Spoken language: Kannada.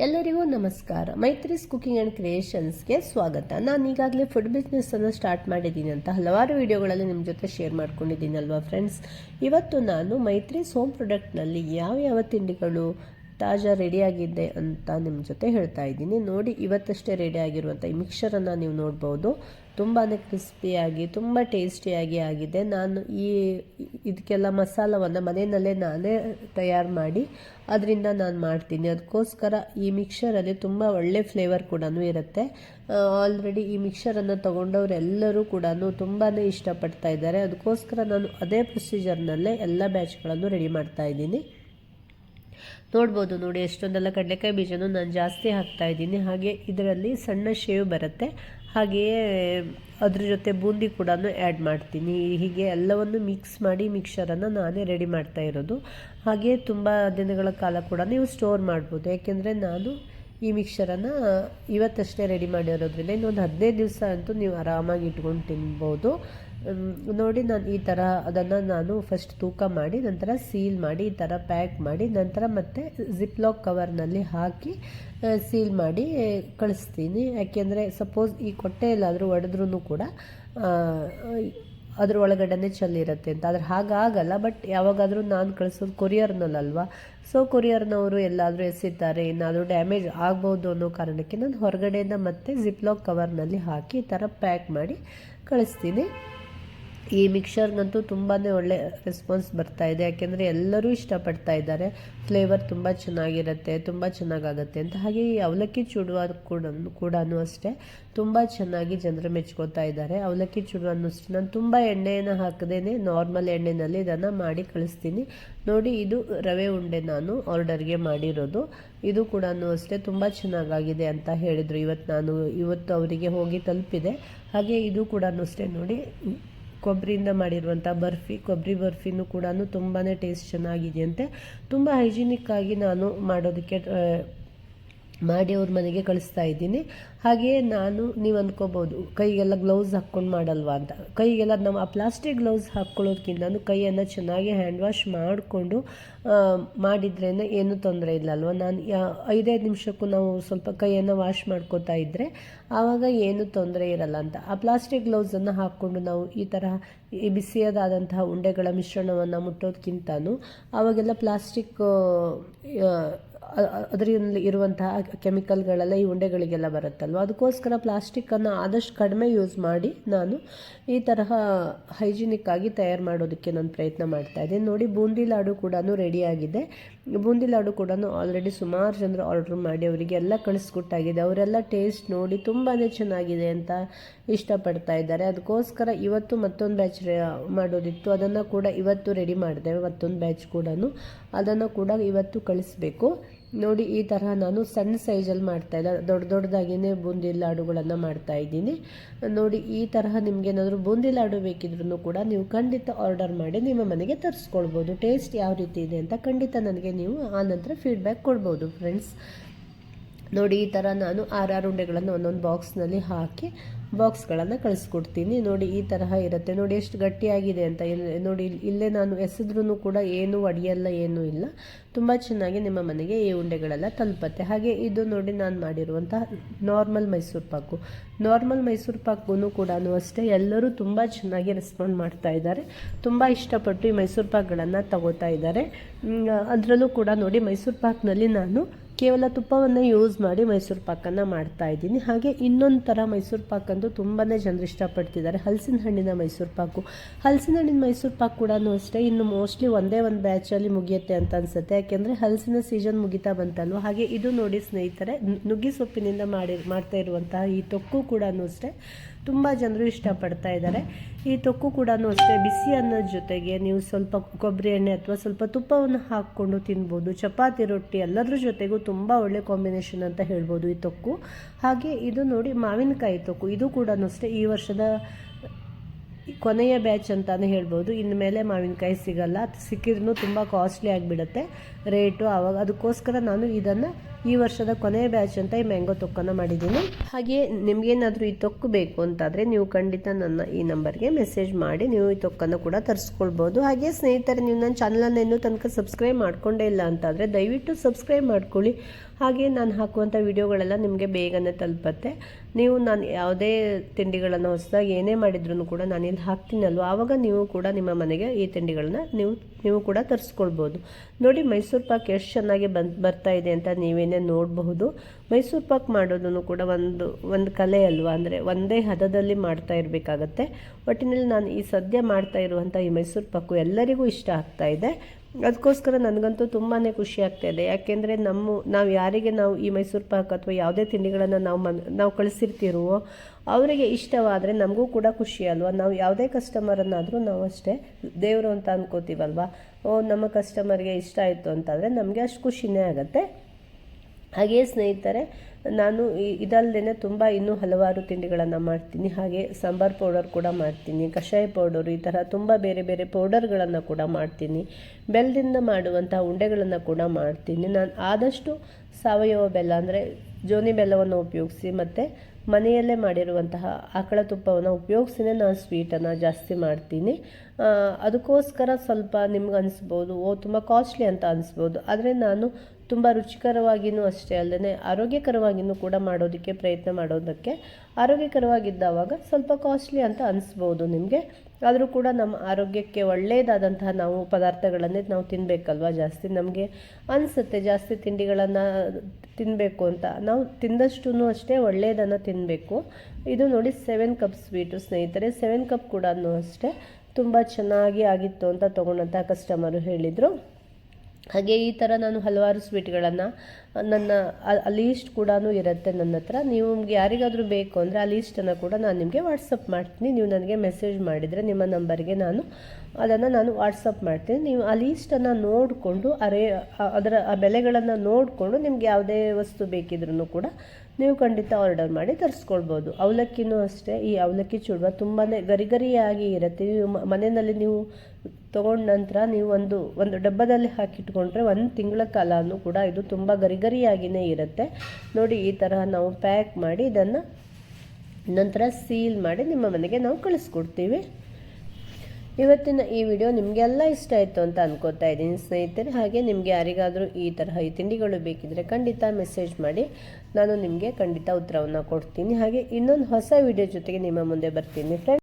ಎಲ್ಲರಿಗೂ ನಮಸ್ಕಾರ. ಮೈತ್ರೀಸ್ ಕುಕಿಂಗ್ ಆ್ಯಂಡ್ ಕ್ರಿಯೇಷನ್ಸ್ಗೆ ಸ್ವಾಗತ. ನಾನು ಈಗಾಗಲೇ ಫುಡ್ ಬಿಸ್ನೆಸ್ಸನ್ನು ಸ್ಟಾರ್ಟ್ ಮಾಡಿದ್ದೀನಿ ಅಂತ ಹಲವಾರು ವಿಡಿಯೋಗಳಲ್ಲಿ ನಿಮ್ಮ ಜೊತೆ ಶೇರ್ ಮಾಡ್ಕೊಂಡಿದ್ದೀನಲ್ವಾ ಫ್ರೆಂಡ್ಸ್? ಇವತ್ತು ನಾನು ಮೈತ್ರಿಸ್ ಹೋಮ್ ಪ್ರಾಡಕ್ಟ್ನಲ್ಲಿ ಯಾವ ಯಾವ ತಿಂಡಿಗಳು ತಾಜಾ ರೆಡಿಯಾಗಿದೆ ಅಂತ ನಿಮ್ಮ ಜೊತೆ ಹೇಳ್ತಾ ಇದ್ದೀನಿ. ನೋಡಿ, ಇವತ್ತಷ್ಟೇ ರೆಡಿ ಆಗಿರುವಂಥ ಈ ಮಿಕ್ಸರನ್ನು ನೀವು ನೋಡ್ಬೋದು. ತುಂಬಾ ಕ್ರಿಸ್ಪಿಯಾಗಿ ತುಂಬ ಟೇಸ್ಟಿಯಾಗಿ ಆಗಿದೆ. ನಾನು ಈ ಇದಕ್ಕೆಲ್ಲ ಮಸಾಲವನ್ನು ಮನೆಯಲ್ಲೇ ನಾನೇ ತಯಾರು ಮಾಡಿ, ಅದರಿಂದ ನಾನು ಮಾಡ್ತೀನಿ. ಅದಕ್ಕೋಸ್ಕರ ಈ ಮಿಕ್ಸರಲ್ಲಿ ತುಂಬ ಒಳ್ಳೆ ಫ್ಲೇವರ್ ಕೂಡ ಇರುತ್ತೆ. ಆಲ್ರೆಡಿ ಈ ಮಿಕ್ಸರನ್ನು ತೊಗೊಂಡವರೆಲ್ಲರೂ ಕೂಡ ತುಂಬಾ ಇಷ್ಟಪಡ್ತಾ ಇದ್ದಾರೆ. ಅದಕ್ಕೋಸ್ಕರ ನಾನು ಅದೇ ಪ್ರೊಸೀಜರ್ನಲ್ಲೇ ಎಲ್ಲ ಬ್ಯಾಚ್ಗಳನ್ನು ರೆಡಿ ಮಾಡ್ತಾ ಇದ್ದೀನಿ. ನೋಡ್ಬೋದು ನೋಡಿ, ಎಷ್ಟೊಂದೆಲ್ಲ ಕಡಲೆಕಾಯಿ ಬೀಜನೂ ನಾನು ಜಾಸ್ತಿ ಹಾಕ್ತಾ ಇದ್ದೀನಿ. ಹಾಗೆ ಇದರಲ್ಲಿ ಸಣ್ಣ ಶೇವ್ ಬರುತ್ತೆ. ಹಾಗೆಯೇ ಅದ್ರ ಜೊತೆ ಬೂಂದಿ ಕೂಡ ಆ್ಯಡ್ ಮಾಡ್ತೀನಿ. ಹೀಗೆ ಎಲ್ಲವನ್ನು ಮಿಕ್ಸ್ ಮಾಡಿ ಮಿಕ್ಸರನ್ನು ನಾನೇ ರೆಡಿ ಮಾಡ್ತಾ ಇರೋದು. ಹಾಗೆ ತುಂಬ ದಿನಗಳ ಕಾಲ ಕೂಡ ನೀವು ಸ್ಟೋರ್ ಮಾಡ್ಬೋದು. ಯಾಕೆಂದರೆ ನಾನು ಈ ಮಿಕ್ಸರನ್ನು ಇವತ್ತಷ್ಟೇ ರೆಡಿ ಮಾಡಿರೋದ್ರಿಂದ ಇನ್ನೊಂದು ಹದಿನೈದು ದಿವಸ ಅಂತೂ ನೀವು ಆರಾಮಾಗಿ ಇಟ್ಕೊಂಡು ತಿನ್ಬೋದು. ನೋಡಿ ನಾನು ಈ ಥರ ಅದನ್ನು ನಾನು ಫಸ್ಟ್ ತೂಕ ಮಾಡಿ, ನಂತರ ಸೀಲ್ ಮಾಡಿ, ಈ ಥರ ಪ್ಯಾಕ್ ಮಾಡಿ, ನಂತರ ಮತ್ತೆ ಜಿಪ್ಲಾಕ್ ಕವರ್ನಲ್ಲಿ ಹಾಕಿ ಸೀಲ್ ಮಾಡಿ ಕಳಿಸ್ತೀನಿ. ಯಾಕೆಂದರೆ ಸಪೋಸ್ ಈ ಕೊಟ್ಟೆಯಲ್ಲಾದರೂ ಒಡೆದ್ರೂ ಕೂಡ ಅದ್ರ ಒಳಗಡೆನೆ ಚೆಲ್ಲಿರುತ್ತೆ ಅಂತ. ಆದರೆ ಹಾಗಾಗಲ್ಲ ಬಟ್ ಯಾವಾಗಾದರೂ ನಾನು ಕಳಿಸೋದು ಕೊರಿಯರ್ನಲ್ಲಲ್ವಾ? ಸೊ ಕೊರಿಯರ್ನವರು ಎಲ್ಲಾದರೂ ಎಸಿತಾರೆ ಏನಾದರೂ ಡ್ಯಾಮೇಜ್ ಆಗ್ಬೋದು ಅನ್ನೋ ಕಾರಣಕ್ಕೆ ನಾನು ಹೊರಗಡೆಯಿಂದ ಮತ್ತೆ ಜಿಪ್ಲಾಕ್ ಕವರ್ನಲ್ಲಿ ಹಾಕಿ ಈ ಥರ ಪ್ಯಾಕ್ ಮಾಡಿ ಕಳಿಸ್ತೀನಿ. ಈ ಮಿಕ್ಸರ್ಗಂತೂ ತುಂಬಾ ಒಳ್ಳೆ ರೆಸ್ಪಾನ್ಸ್ ಬರ್ತಾ ಇದೆ. ಯಾಕೆಂದರೆ ಎಲ್ಲರೂ ಇಷ್ಟಪಡ್ತಾ ಇದ್ದಾರೆ. ಫ್ಲೇವರ್ ತುಂಬ ಚೆನ್ನಾಗಿರುತ್ತೆ, ತುಂಬ ಚೆನ್ನಾಗಾಗುತ್ತೆ ಅಂತ. ಹಾಗೆ ಈ ಅವಲಕ್ಕಿ ಚೂಡುವ ಕೂಡ ಕೂಡ ಅಷ್ಟೇ ತುಂಬ ಚೆನ್ನಾಗಿ ಜನರು ಮೆಚ್ಕೋತಾ ಇದ್ದಾರೆ. ಅವಲಕ್ಕಿ ಚೂಡುವನ್ನು ಅಷ್ಟೇ. ನಾನು ತುಂಬ ಎಣ್ಣೆಯನ್ನು ಹಾಕದೇನೆ ನಾರ್ಮಲ್ ಎಣ್ಣೆಯಲ್ಲಿ ಇದನ್ನು ಮಾಡಿ ಕಳಿಸ್ತೀನಿ. ನೋಡಿ, ಇದು ರವೆ ಉಂಡೆ ನಾನು ಆರ್ಡರ್ಗೆ ಮಾಡಿರೋದು. ಇದು ಕೂಡ ಅಷ್ಟೇ ತುಂಬ ಚೆನ್ನಾಗಾಗಿದೆ ಅಂತ ಹೇಳಿದರು. ಇವತ್ತು ನಾನು, ಇವತ್ತು ಅವರಿಗೆ ಹೋಗಿ ತಲುಪಿದೆ. ಹಾಗೆ ಇದು ಕೂಡ ಅಷ್ಟೇ ನೋಡಿ. ಕೊಬ್ಬರಿಯಿಂದ ಮಾಡಿರುವಂಥ ಬರ್ಫಿ ಕೊಬ್ಬರಿ ಬರ್ಫಿನೂ ಕೂಡ ತುಂಬಾ ಟೇಸ್ಟ್ ಚೆನ್ನಾಗಿದೆಯಂತೆ. ತುಂಬ ಹೈಜೀನಿಕ್ಕಾಗಿ ನಾನು ಮಾಡೋದಕ್ಕೆ ಮಾಡಿ ಅವ್ರ ಮನೆಗೆ ಕಳಿಸ್ತಾ ಇದ್ದೀನಿ. ಹಾಗೆಯೇ ನಾನು, ನೀವು ಅಂದ್ಕೋಬೋದು, ಕೈಗೆಲ್ಲ ಗ್ಲೌಸ್ ಹಾಕ್ಕೊಂಡು ಮಾಡಲ್ವಾ ಅಂತ. ಕೈಗೆಲ್ಲ ನಾವು ಆ ಪ್ಲಾಸ್ಟಿಕ್ ಗ್ಲೌಸ್ ಹಾಕ್ಕೊಳ್ಳೋದಕ್ಕಿಂತ ಕೈಯನ್ನು ಚೆನ್ನಾಗಿ ಹ್ಯಾಂಡ್ ವಾಶ್ ಮಾಡಿಕೊಂಡು ಮಾಡಿದ್ರೇ ಏನೂ ತೊಂದರೆ ಇಲ್ಲ ಅಲ್ವಾ ನಾನು ಐದೈದು ನಿಮಿಷಕ್ಕೂ ನಾವು ಸ್ವಲ್ಪ ಕೈಯನ್ನು ವಾಶ್ ಮಾಡ್ಕೋತಾ ಇದ್ದರೆ ಆವಾಗ ಏನೂ ತೊಂದರೆ ಇರಲ್ಲ ಅಂತ. ಆ ಪ್ಲಾಸ್ಟಿಕ್ ಗ್ಲೌಸನ್ನು ಹಾಕ್ಕೊಂಡು ನಾವು ಈ ಥರ ಈ ಬಿಸಿಯಾದಂತಹ ಉಂಡೆಗಳ ಮಿಶ್ರಣವನ್ನು ಮುಟ್ಟೋದಕ್ಕಿಂತನೂ ಆವಾಗೆಲ್ಲ ಪ್ಲಾಸ್ಟಿಕ್ ಅದರಲ್ಲಿ ಇರುವಂತಹ ಕೆಮಿಕಲ್ಗಳೆಲ್ಲ ಈ ಉಂಡೆಗಳಿಗೆಲ್ಲ ಬರುತ್ತಲ್ವ? ಅದಕ್ಕೋಸ್ಕರ ಪ್ಲಾಸ್ಟಿಕ್ಕನ್ನು ಆದಷ್ಟು ಕಡಿಮೆ ಯೂಸ್ ಮಾಡಿ ನಾನು ಈ ತರಹ ಹೈಜಿನಿಕ್ ಆಗಿ ತಯಾರು ಮಾಡೋದಕ್ಕೆ ನಾನು ಪ್ರಯತ್ನ ಮಾಡ್ತಾ ಇದ್ದೀನಿ ನೋಡಿ, ಬೂಂದಿ ಲಾಡು ಕೂಡ ರೆಡಿಯಾಗಿದೆ ಬೂಂದಿ ಲಾಡು ಕೂಡ ಆಲ್ರೆಡಿ ಸುಮಾರು ಜನರು ಆರ್ಡ್ರ್ ಮಾಡಿ ಅವರಿಗೆ ಎಲ್ಲ ಕಳಿಸ್ಕೊಟ್ಟಾಗಿದೆ. ಅವರೆಲ್ಲ ಟೇಸ್ಟ್ ನೋಡಿ ತುಂಬಾ ಚೆನ್ನಾಗಿದೆ ಅಂತ ಇಷ್ಟಪಡ್ತಾ ಇದ್ದಾರೆ. ಅದಕ್ಕೋಸ್ಕರ ಇವತ್ತು ಮತ್ತೊಂದು ಬ್ಯಾಚ್ ಮಾಡೋದಿತ್ತು. ಅದನ್ನು ಕೂಡ ಇವತ್ತು ರೆಡಿ ಮಾಡಿದೆ. ಮತ್ತೊಂದು ಬ್ಯಾಚ್ ಕೂಡ ಅದನ್ನು ಕೂಡ ಇವತ್ತು ಕಳಿಸ್ಬೇಕು. ನೋಡಿ, ಈ ತರಹ ನಾನು ಸಣ್ಣ ಸೈಜಲ್ಲಿ ಮಾಡ್ತಾಯಿಲ್ಲ ದೊಡ್ಡ ದೊಡ್ಡದಾಗಿಯೇ ಬೂಂದಿ ಲಾಡುಗಳನ್ನು ಮಾಡ್ತಾ ಇದ್ದೀನಿ. ನೋಡಿ, ಈ ತರಹ ನಿಮಗೇನಾದರೂ ಬೂಂದಿ ಲಾಡು ಬೇಕಿದ್ರೂ ಕೂಡ ನೀವು ಖಂಡಿತ ಆರ್ಡರ್ ಮಾಡಿ, ನಿಮ್ಮ ಮನೆಗೆ ತರಿಸ್ಕೊಳ್ಬೋದು. ಟೇಸ್ಟ್ ಯಾವ ರೀತಿ ಇದೆ ಅಂತ ಖಂಡಿತ ನನಗೆ ನೀವು ಆ ನಂತರ ಫೀಡ್ಬ್ಯಾಕ್ ಕೊಡ್ಬೋದು ಫ್ರೆಂಡ್ಸ್ ನೋಡಿ, ಈ ಥರ ನಾನು ಆರಾರು ಉಂಡೆಗಳನ್ನು ಒಂದೊಂದು ಬಾಕ್ಸ್ನಲ್ಲಿ ಹಾಕಿ ಬಾಕ್ಸ್ಗಳನ್ನು ಕಳಿಸ್ಕೊಡ್ತೀನಿ. ನೋಡಿ, ಈ ತರಹ ಇರುತ್ತೆ. ನೋಡಿ, ಎಷ್ಟು ಗಟ್ಟಿಯಾಗಿದೆ ಅಂತ. ನೋಡಿ, ಇಲ್ಲೇ ನಾನು ಎಸೆದ್ರೂ ಕೂಡ ಏನು ಒಡೆಯಲ್ಲ, ಏನೂ ಇಲ್ಲ. ತುಂಬ ಚೆನ್ನಾಗಿ ನಿಮ್ಮ ಮನೆಗೆ ಈ ಉಂಡೆಗಳೆಲ್ಲ ತಲುಪತ್ತೆ. ಹಾಗೆ ಇದು ನೋಡಿ ನಾನು ಮಾಡಿರುವಂತಹ ನಾರ್ಮಲ್ ಮೈಸೂರು ಪಾಕು. ನಾರ್ಮಲ್ ಮೈಸೂರು ಪಾಕು ಕೂಡ ಅಷ್ಟೇ. ಎಲ್ಲರೂ ತುಂಬ ಚೆನ್ನಾಗಿ ರೆಸ್ಪಾಂಡ್ ಮಾಡ್ತಾ ಇದ್ದಾರೆ. ತುಂಬ ಇಷ್ಟಪಟ್ಟು ಈ ಮೈಸೂರು ಪಾಕ್ಗಳನ್ನು ತಗೋತಾ ಇದ್ದಾರೆ. ಅದರಲ್ಲೂ ಕೂಡ ನೋಡಿ ಮೈಸೂರು ಪಾಕ್ನಲ್ಲಿ ನಾನು ಕೇವಲ ತುಪ್ಪವನ್ನು ಯೂಸ್ ಮಾಡಿ ಮೈಸೂರು ಪಾಕನ್ನು ಮಾಡ್ತಾ ಇದ್ದೀನಿ. ಹಾಗೆ ಇನ್ನೊಂದು ಥರ ಮೈಸೂರು ಪಾಕ್ ಅಂತೂ ತುಂಬಾ ಜನರು ಇಷ್ಟಪಡ್ತಿದ್ದಾರೆ. ಹಲಸಿನ ಹಣ್ಣಿನ ಮೈಸೂರು ಪಾಕು. ಹಲಸಿನ ಹಣ್ಣಿನ ಮೈಸೂರು ಪಾಕ್ ಕೂಡ ಅಷ್ಟೇ, ಇನ್ನು ಮೋಸ್ಟ್ಲಿ ಒಂದೇ ಒಂದು ಬ್ಯಾಚಲ್ಲಿ ಮುಗಿಯುತ್ತೆ ಅಂತ ಅನಿಸುತ್ತೆ. ಯಾಕೆಂದರೆ ಹಲಸಿನ ಸೀಸನ್ ಮುಗಿತಾ ಬಂತಲ್ವ? ಹಾಗೆ ಇದು ನೋಡಿ ಸ್ನೇಹಿತರೆ ನುಗ್ಗಿ ಸೊಪ್ಪಿನಿಂದ ಮಾಡಿ, ಮಾಡ್ತಾ ಇರುವಂತಹ ಈ ತೊಕ್ಕು ಕೂಡ ಅಷ್ಟೇ ತುಂಬ ಜನರು ಇಷ್ಟಪಡ್ತಾ ಇದ್ದಾರೆ. ಈ ತೊಕ್ಕು ಕೂಡ ಅಷ್ಟೇ. ಬಿಸಿ ಅನ್ನೋದ ಜೊತೆಗೆ ನೀವು ಸ್ವಲ್ಪ ಕೊಬ್ಬರಿ ಎಣ್ಣೆ ಅಥವಾ ಸ್ವಲ್ಪ ತುಪ್ಪವನ್ನು ಹಾಕ್ಕೊಂಡು ತಿನ್ಬೋದು. ಚಪಾತಿ, ರೊಟ್ಟಿ ಎಲ್ಲದರ ಜೊತೆಗೂ ತುಂಬ ಒಳ್ಳೆ ಕಾಂಬಿನೇಷನ್ ಅಂತ ಹೇಳ್ಬೋದು ಈ ತೊಕ್ಕು. ಹಾಗೆ ಇದು ನೋಡಿ ಮಾವಿನಕಾಯಿ ತೊಕ್ಕು. ಇದು ಕೂಡ ಅಷ್ಟೇ. ಈ ವರ್ಷದ ಕೊನೆಯ ಬ್ಯಾಚ್ ಅಂತಲೇ ಹೇಳ್ಬೋದು. ಇನ್ನು ಮೇಲೆ ಮಾವಿನಕಾಯಿ ಸಿಗಲ್ಲ. ಸಿಕ್ಕಿದ್ರೂ ತುಂಬ ಕಾಸ್ಟ್ಲಿ ಆಗಿಬಿಡುತ್ತೆ. ರೇಟು ಆವಾಗ ಅದಕ್ಕೋಸ್ಕರ ನಾನು ಇದನ್ನು ಈ ವರ್ಷದ ಕೊನೆಯ ಬ್ಯಾಚ್ ಅಂತ ಈ ಮ್ಯಾಂಗೋ ತೊಕ್ಕನ್ನು ಮಾಡಿದ್ದೀನಿ. ಹಾಗೆ ನಿಮಗೇನಾದರೂ ಈ ತೊಕ್ಕು ಬೇಕು ಅಂತಾದರೆ ನೀವು ಖಂಡಿತ ನನ್ನ ಈ ನಂಬರ್ಗೆ ಮೆಸೇಜ್ ಮಾಡಿ ನೀವು ಈ ತೊಕ್ಕನ್ನು ಕೂಡ ತರಿಸ್ಕೊಳ್ಬೋದು. ಹಾಗೆ ಸ್ನೇಹಿತರೆ, ನೀವು ನನ್ನ ಚಾನಲನ್ನು ಇನ್ನೂ ತನಕ ಸಬ್ಸ್ಕ್ರೈಬ್ ಮಾಡ್ಕೊಂಡೇ ಇಲ್ಲ ಅಂತಾದರೆ ದಯವಿಟ್ಟು ಸಬ್ಸ್ಕ್ರೈಬ್ ಮಾಡ್ಕೊಳ್ಳಿ. ಹಾಗೆ ನಾನು ಹಾಕುವಂಥ ವಿಡಿಯೋಗಳೆಲ್ಲ ನಿಮಗೆ ಬೇಗನೆ ತಲುಪತ್ತೆ. ನೀವು ನಾನು ಯಾವುದೇ ತಿಂಡಿಗಳನ್ನು ಹೊಸದಾಗಿ ಏನೇ ಮಾಡಿದ್ರು ಕೂಡ ನಾನು ಇಲ್ಲಿ ಹಾಕ್ತೀನಲ್ವ? ಆವಾಗ ನೀವು ಕೂಡ ನಿಮ್ಮ ಮನೆಗೆ ಈ ತಿಂಡಿಗಳನ್ನ ನೀವು ನೀವು ಕೂಡ ತರಿಸ್ಕೊಳ್ಬೋದು. ನೋಡಿ ಮೈಸೂರು ಪಾಕ್ ಎಷ್ಟು ಚೆನ್ನಾಗಿ ಬರ್ತಾ ಇದೆ ಅಂತ ನೀವೇನೇ ನೋಡಬಹುದು. ಮೈಸೂರು ಪಾಕ್ ಮಾಡೋದನ್ನು ಕೂಡ ಒಂದು ಒಂದು ಕಲೆ ಅಲ್ವಾ? ಅಂದರೆ ಒಂದೇ ಹದದಲ್ಲಿ ಮಾಡ್ತಾ ಇರಬೇಕಾಗತ್ತೆ. ಒಟ್ಟಿನಲ್ಲಿ ನಾನು ಈ ಸದ್ಯ ಮಾಡ್ತಾ ಇರುವಂಥ ಈ ಮೈಸೂರು ಪಾಕು ಎಲ್ಲರಿಗೂ ಇಷ್ಟ ಆಗ್ತಾ ಇದೆ. ಅದಕ್ಕೋಸ್ಕರ ನನಗಂತೂ ತುಂಬಾ ಖುಷಿ ಆಗ್ತಾ ಇದೆ. ಯಾಕೆಂದರೆ ನಮ್ಮ, ನಾವು ಯಾರಿಗೆ ನಾವು ಈ ಮೈಸೂರು ಪಾಕ್ ಅಥವಾ ಯಾವುದೇ ತಿಂಡಿಗಳನ್ನು ನಾವು ಮನ್, ನಾವು ಕಳಿಸಿರ್ತೀರೋ ಅವರಿಗೆ ಇಷ್ಟವಾದರೆ ನಮಗೂ ಕೂಡ ಖುಷಿ ಅಲ್ವಾ? ನಾವು ಯಾವುದೇ ಕಸ್ಟಮರನ್ನಾದರೂ ನಾವು ಅಷ್ಟೇ ದೇವರು ಅಂತ ಅನ್ಕೋತೀವಲ್ವಾ? ಓ, ನಮ್ಮ ಕಸ್ಟಮರ್ಗೆ ಇಷ್ಟ ಆಯಿತು ಅಂತಂದರೆ ನಮಗೆ ಅಷ್ಟು ಖುಷಿನೇ ಆಗುತ್ತೆ. ಹಾಗೆಯೇ ಸ್ನೇಹಿತರೆ, ನಾನು ಇದಲ್ಲದೆ ತುಂಬ ಇನ್ನೂ ಹಲವಾರು ತಿಂಡಿಗಳನ್ನು ಮಾಡ್ತೀನಿ. ಹಾಗೆ ಸಾಂಬಾರ್ ಪೌಡರ್ ಕೂಡ ಮಾಡ್ತೀನಿ, ಕಷಾಯ ಪೌಡರು, ಈ ಥರ ತುಂಬ ಬೇರೆ ಬೇರೆ ಪೌಡರ್ಗಳನ್ನು ಕೂಡ ಮಾಡ್ತೀನಿ. ಬೆಲ್ಲದಿಂದ ಮಾಡುವಂಥ ಉಂಡೆಗಳನ್ನು ಕೂಡ ಮಾಡ್ತೀನಿ. ನಾನು ಆದಷ್ಟು ಸಾವಯವ ಬೆಲ್ಲ ಅಂದರೆ ಜೋನಿ ಬೆಲ್ಲವನ್ನು ಉಪಯೋಗಿಸಿ ಮತ್ತು ಮನೆಯಲ್ಲೇ ಮಾಡಿರುವಂತಹ ಆಕಳ ತುಪ್ಪವನ್ನು ಉಪಯೋಗಿಸಿನೇ ನಾನು ಸ್ವೀಟನ್ನು ಜಾಸ್ತಿ ಮಾಡ್ತೀನಿ. ಅದಕ್ಕೋಸ್ಕರ ಸ್ವಲ್ಪ ನಿಮ್ಗೆ ಅನಿಸ್ಬೋದು, ಓ, ತುಂಬ ಕಾಸ್ಟ್ಲಿ ಅಂತ ಅನಿಸ್ಬೋದು. ಆದರೆ ನಾನು ತುಂಬ ರುಚಿಕರವಾಗಿಯೂ ಅಷ್ಟೇ ಅಲ್ಲದೆ ಆರೋಗ್ಯಕರವಾಗಿಯೂ ಕೂಡ ಮಾಡೋದಕ್ಕೆ ಪ್ರಯತ್ನ ಮಾಡೋದಕ್ಕೆ ಆರೋಗ್ಯಕರವಾಗಿದ್ದಾವಾಗ ಸ್ವಲ್ಪ ಕಾಸ್ಟ್ಲಿ ಅಂತ ಅನಿಸ್ಬೋದು ನಿಮಗೆ. ಆದರೂ ಕೂಡ ನಮ್ಮ ಆರೋಗ್ಯಕ್ಕೆ ಒಳ್ಳೆಯದಾದಂತಹ ನಾವು ಪದಾರ್ಥಗಳನ್ನೇ ನಾವು ತಿನ್ನಬೇಕಲ್ವ ಜಾಸ್ತಿ? ನಮಗೆ ಅನಿಸುತ್ತೆ ಜಾಸ್ತಿ ತಿಂಡಿಗಳನ್ನು ತಿನ್ನಬೇಕು ಅಂತ. ನಾವು ತಿಂದಷ್ಟು ಅಷ್ಟೇ ಒಳ್ಳೆಯದನ್ನು ತಿನ್ನಬೇಕು ಇದು ನೋಡಿ ಸೆವೆನ್ ಕಪ್ ಸ್ವೀಟು ಸ್ನೇಹಿತರೆ ಸೆವೆನ್ ಕಪ್ ಕೂಡ ಅಷ್ಟೇ ತುಂಬ ಚೆನ್ನಾಗಿ ಆಗಿತ್ತು ಅಂತ ತೊಗೊಂಡಂಥ ಕಸ್ಟಮರು ಹೇಳಿದರು. ಹಾಗೆ ಈ ಥರ ನಾನು ಹಲವಾರು ಸ್ವೀಟ್ಗಳನ್ನು ನನ್ನ ಆ ಲೀಸ್ಟ್ ಕೂಡ ಇರುತ್ತೆ ನನ್ನ ಹತ್ರ. ನಿಮ್ಗೆ ಯಾರಿಗಾದರೂ ಬೇಕು ಅಂದರೆ ಆ ಲೀಸ್ಟನ್ನು ಕೂಡ ನಾನು ನಿಮಗೆ ವಾಟ್ಸಪ್ ಮಾಡ್ತೀನಿ. ನೀವು ನನಗೆ ಮೆಸೇಜ್ ಮಾಡಿದರೆ ನಿಮ್ಮ ನಂಬರ್ಗೆ ನಾನು ಅದನ್ನು ನಾನು ವಾಟ್ಸಪ್ ಮಾಡ್ತೀನಿ. ನೀವು ಆ ಲೀಸ್ಟನ್ನು ನೋಡಿಕೊಂಡು, ಅರೇ ಅದರ, ಆ ಬೆಲೆಗಳನ್ನು ನೋಡಿಕೊಂಡು ನಿಮ್ಗೆ ಯಾವುದೇ ವಸ್ತು ಬೇಕಿದ್ರೂ ಕೂಡ ನೀವು ಖಂಡಿತ ಆರ್ಡರ್ ಮಾಡಿ ತರಿಸ್ಕೊಳ್ಬೋದು. ಅವಲಕ್ಕಿನೂ ಅಷ್ಟೇ. ಈ ಅವಲಕ್ಕಿ ಚೂಡ್ವ ತುಂಬಾ ಗರಿಗರಿಯಾಗಿ ಇರುತ್ತೆ. ಮನೆಯಲ್ಲಿ ನೀವು ತೊಗೊಂಡ ನಂತರ ನೀವು ಒಂದು ಒಂದು ಡಬ್ಬದಲ್ಲಿ ಹಾಕಿಟ್ಕೊಂಡ್ರೆ ಒಂದು ತಿಂಗಳ ಕಾಲನೂ ಕೂಡ ಇದು ತುಂಬ ಗರಿಗರಿಯಾಗಿಯೇ ಇರುತ್ತೆ. ನೋಡಿ, ಈ ತರಹ ನಾವು ಪ್ಯಾಕ್ ಮಾಡಿ ಇದನ್ನು ನಂತರ ಸೀಲ್ ಮಾಡಿ ನಿಮ್ಮ ಮನೆಗೆ ನಾವು ಕಳಿಸ್ಕೊಡ್ತೀವಿ. ಇವತ್ತಿನ ಈ ವಿಡಿಯೋ ನಿಮಗೆಲ್ಲ ಇಷ್ಟ ಆಯಿತು ಅಂತ ಅನ್ಕೋತಾ ಇದ್ದೀನಿ. ಸ್ನೇಹಿತರೆ, ಹಾಗೆ ನಿಮಗೆ ಯಾರಿಗಾದರೂ ಈ ತರಹ ಈ ತಿಂಡಿಗಳು ಬೇಕಿದ್ದರೆ ಖಂಡಿತ ಮೆಸೇಜ್ ಮಾಡಿ. ನಾನು ನಿಮಗೆ ಖಂಡಿತ ಉತ್ತರವನ್ನು ಕೊಡ್ತೀನಿ. ಹಾಗೆ ಇನ್ನೊಂದು ಹೊಸ ವಿಡಿಯೋ ಜೊತೆಗೆ ನಿಮ್ಮ ಮುಂದೆ ಬರ್ತೀನಿ. ಫ್ರೆಂಡ್